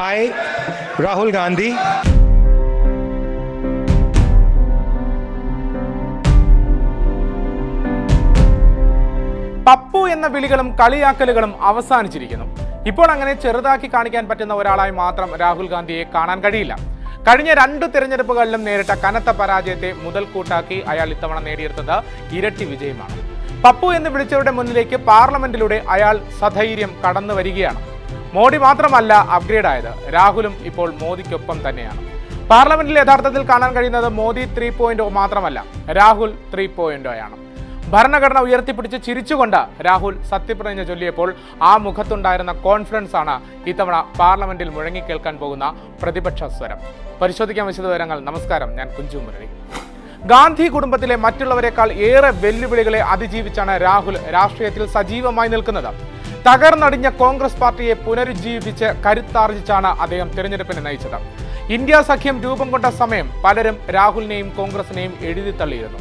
I, Rahul Gandhi, Pappu എന്ന വിളികളും കളിയാക്കലുകളും അവസാനിച്ചിരിക്കുന്നു. ഇപ്പോൾ അങ്ങനെ ചെറുതാക്കി കാണിക്കാൻ പറ്റുന്ന ഒരാളായി മാത്രം രാഹുൽ ഗാന്ധിയെ കാണാൻ കഴിയില്ല. കഴിഞ്ഞ രണ്ട് തിരഞ്ഞെടുപ്പുകളിലും നേരിട്ട കനത്ത പരാജയത്തെ മുതൽക്കൂട്ടാക്കി അയാൾ ഇത്തവണ നേടിയെടുത്തത് ഇരട്ടി വിജയമാണ്. പപ്പു എന്ന് വിളിച്ചവരുടെ മുന്നിലേക്ക് പാർലമെന്റിലൂടെ അയാൾ സധൈര്യം കടന്നു വരികയാണ് മോഡി മാത്രമല്ല അപ്ഗ്രേഡ് ആയത്. രാഹുലും ഇപ്പോൾ മോദിക്കൊപ്പം തന്നെയാണ്. പാർലമെന്റിൽ യഥാർത്ഥത്തിൽ കാണാൻ കഴിയുന്നത് മോദി ത്രീ പോയിന്റ് മാത്രമല്ല രാഹുൽ ത്രീ പോയിന്റ് ആണ് ഭരണഘടന ഉയർത്തിപ്പിടിച്ച് ചിരിച്ചുകൊണ്ട് രാഹുൽ സത്യപ്രതിജ്ഞ ചൊല്ലിയപ്പോൾ ആ മുഖത്തുണ്ടായിരുന്ന കോൺഫിഡൻസ് ആണ് ഇത്തവണ പാർലമെന്റിൽ മുഴങ്ങിക്കേൾക്കാൻ പോകുന്ന പ്രതിപക്ഷ സ്വരം. പരിശോധിക്കാൻ വിശദവിവരങ്ങൾ നമസ്കാരം ഞാൻ കുഞ്ചു മുരളി. ഗാന്ധി കുടുംബത്തിലെ മറ്റുള്ളവരെക്കാൾ ഏറെ വെല്ലുവിളികളെ അതിജീവിച്ചാണ് രാഹുൽ രാഷ്ട്രീയത്തിൽ സജീവമായി നിൽക്കുന്നത്. തകർന്നടിഞ്ഞ കോൺഗ്രസ് പാർട്ടിയെ പുനരുജ്ജീവിപ്പിച്ച് കരുത്താർജിച്ചാണ് അദ്ദേഹം തിരഞ്ഞെടുപ്പിനെ നയിച്ചത്. ഇന്ത്യ സഖ്യം രൂപം കൊണ്ട സമയം പലരും രാഹുലിനെയും കോൺഗ്രസിനെയും എഴുതി തള്ളിയിരുന്നു.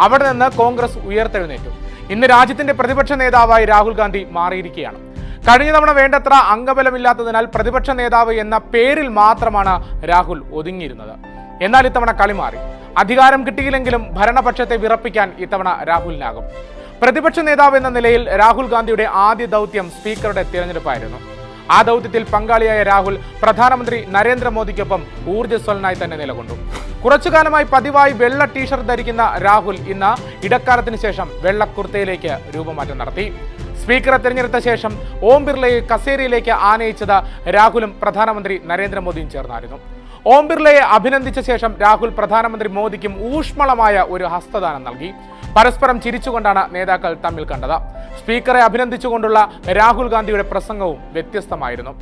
അവിടെ നിന്ന് കോൺഗ്രസ് ഉയർത്തെഴുന്നേറ്റു. ഇന്ന് രാജ്യത്തിന്റെ പ്രതിപക്ഷ നേതാവായി രാഹുൽ ഗാന്ധി മാറിയിരിക്കുകയാണ്. കഴിഞ്ഞ തവണ വേണ്ടത്ര അംഗബലമില്ലാത്തതിനാൽ പ്രതിപക്ഷ നേതാവ് എന്ന പേരിൽ മാത്രമാണ് രാഹുൽ ഒതുങ്ങിയിരുന്നത്. എന്നാൽ ഇത്തവണ കളി മാറി. അധികാരം കിട്ടിയില്ലെങ്കിലും ഭരണപക്ഷത്തെ വിറപ്പിക്കാൻ ഇത്തവണ രാഹുലിനാകും. പ്രതിപക്ഷ നേതാവ് എന്ന നിലയിൽ രാഹുൽ ഗാന്ധിയുടെ ആദ്യ ദൗത്യം സ്പീക്കറുടെ തിരഞ്ഞെടുപ്പായിരുന്നു. ആ ദൗത്യത്തിൽ പങ്കാളിയായ രാഹുൽ പ്രധാനമന്ത്രി നരേന്ദ്രമോദിക്കൊപ്പം ഊർജസ്വലനായി തന്നെ നിലകൊണ്ടു. കുറച്ചു കാലമായി പതിവായി വെള്ള ടീഷർട്ട് ധരിക്കുന്ന രാഹുൽ ഇന്ന് ഇടക്കാലത്തിന് ശേഷം വെള്ളക്കുർത്തയിലേക്ക് രൂപമാറ്റം നടത്തി. സ്പീക്കറെ തിരഞ്ഞെടുത്ത ശേഷം ഓം ബിർളയെ കസേരയിലേക്ക് ആനയിച്ചത് രാഹുലും പ്രധാനമന്ത്രി നരേന്ദ്രമോദിയും ചേർന്നായിരുന്നു. ഓം ബിർളയെ അഭിനന്ദിച്ച ശേഷം രാഹുൽ പ്രധാനമന്ത്രി മോദിക്കും ഊഷ്മളമായ ഒരു ഹസ്തദാനം നൽകി. പരസ്പരം ചിരിച്ചുകൊണ്ടാണ് നേതാക്കൾ തമ്മിൽ കണ്ടത്. സ്പീക്കറെ അഭിനന്ദിച്ചുകൊണ്ടുള്ള രാഹുൽ ഗാന്ധിയുടെ പ്രസംഗവും വ്യത്യസ്തമായിരുന്നു.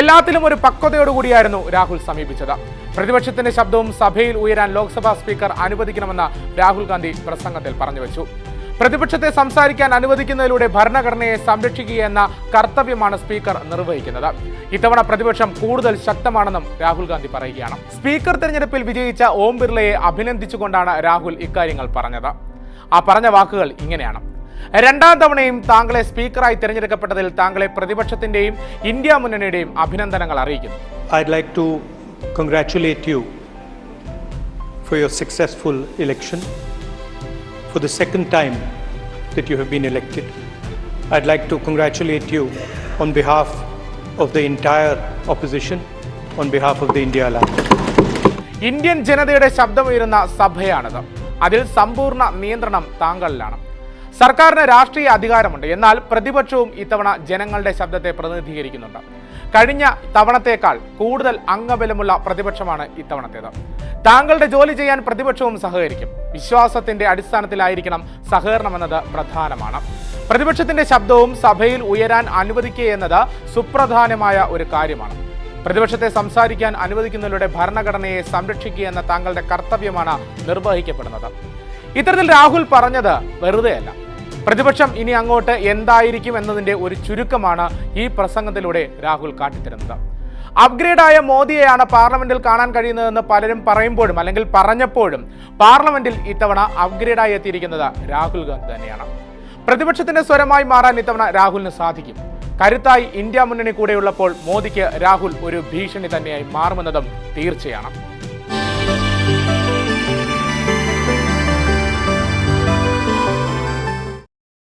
എല്ലാത്തിലും ഒരു പക്വതയോടുകൂടിയായിരുന്നു രാഹുൽ സമീപിച്ചത്. പ്രതിപക്ഷത്തിന്റെ ശബ്ദവും സഭയിൽ ഉയരാൻ ലോക്സഭാ സ്പീക്കർ അനുവദിക്കണമെന്ന് രാഹുൽ ഗാന്ധി പ്രസംഗത്തിൽ പറഞ്ഞു വെച്ചു പ്രതിപക്ഷത്തെ സംസാരിക്കാൻ അനുവദിക്കുന്നതിലൂടെ ഭരണഘടനയെ സംരക്ഷിക്കുക എന്ന കർത്തവ്യമാണ് സ്പീക്കർ നിർവഹിക്കുന്നത്. ഇത്തവണ പ്രതിപക്ഷം കൂടുതൽ ശക്തമാണെന്നും രാഹുൽ ഗാന്ധി പറയുകയാണ്. സ്പീക്കർ തെരഞ്ഞെടുപ്പിൽ വിജയിച്ച ഓം ബിർളയെ അഭിനന്ദിച്ചുകൊണ്ടാണ് രാഹുൽ ഇക്കാര്യങ്ങൾ പറഞ്ഞത്. ആ പറഞ്ഞ വാക്കുകൾ ഇങ്ങനെയാണ് രണ്ടാം തവണയും താങ്കളെ സ്പീക്കറായി തിരഞ്ഞെടുക്കപ്പെട്ടതിൽ താങ്കളെ പ്രതിപക്ഷത്തിന്റെയും ഇന്ത്യ മുന്നണിയുടെയും അഭിനന്ദനങ്ങൾ അറിയിക്കുന്നു I'd like to congratulate you for your successful election. For the second time that you have been elected, I'd like to congratulate you on behalf of the entire opposition, on behalf of the India Alliance. Indian ജനതയുടെ ശബ്ദമുയരുന്ന സഭയാണിത് അതിൽ സമ്പൂർണ നിയന്ത്രണം താങ്കളിലാണ്. സർക്കാരിന് രാഷ്ട്രീയ അധികാരമുണ്ട്. എന്നാൽ പ്രതിപക്ഷവും ഇത്തവണ ജനങ്ങളുടെ ശബ്ദത്തെ പ്രതിനിധീകരിക്കുന്നുണ്ട്. കഴിഞ്ഞ തവണത്തേക്കാൾ കൂടുതൽ അംഗബലമുള്ള പ്രതിപക്ഷമാണ് ഇത്തവണത്തേത്. താങ്കളുടെ ജോലി ചെയ്യാൻ പ്രതിപക്ഷവും സഹകരിക്കും. വിശ്വാസത്തിന്റെ അടിസ്ഥാനത്തിലായിരിക്കണം സഹകരണമെന്നത് പ്രധാനമാണ്. പ്രതിപക്ഷത്തിന്റെ ശബ്ദവും സഭയിൽ ഉയരാൻ അനുവദിക്കുക എന്നത് സുപ്രധാനമായ ഒരു കാര്യമാണ്. പ്രതിപക്ഷത്തെ സംസാരിക്കാൻ അനുവദിക്കുന്നതിലൂടെ ഭരണഘടനയെ സംരക്ഷിക്കുക എന്ന താങ്കളുടെ കർത്തവ്യമാണ് നിർവഹിക്കപ്പെടുന്നത്. ഇത്തരത്തിൽ രാഹുൽ പറഞ്ഞത് വെറുതെയല്ല. പ്രതിപക്ഷം ഇനി അങ്ങോട്ട് എന്തായിരിക്കും എന്നതിന്റെ ഒരു ചുരുക്കമാണ് ഈ പ്രസംഗത്തിലൂടെ രാഹുൽ കാട്ടിത്തരുന്നത്. അപ്ഗ്രേഡായ മോദിയെയാണ് പാർലമെന്റിൽ കാണാൻ കഴിയുന്നതെന്ന് പലരും പറയുമ്പോഴും അല്ലെങ്കിൽ പറഞ്ഞപ്പോഴും പാർലമെന്റിൽ ഇത്തവണ അപ്ഗ്രേഡായി എത്തിയിരിക്കുന്നത് രാഹുൽ ഗാന്ധി തന്നെയാണ്. പ്രതിപക്ഷത്തിന്റെ സ്വരമായി മാറാൻ ഇത്തവണ രാഹുലിന് സാധിക്കും. കരുത്തായി ഇന്ത്യ മുന്നണി കൂടെയുള്ളപ്പോൾ മോദിക്ക് രാഹുൽ ഒരു ഭീഷണി തന്നെയായി മാറുമെന്നതും തീർച്ചയാണ്.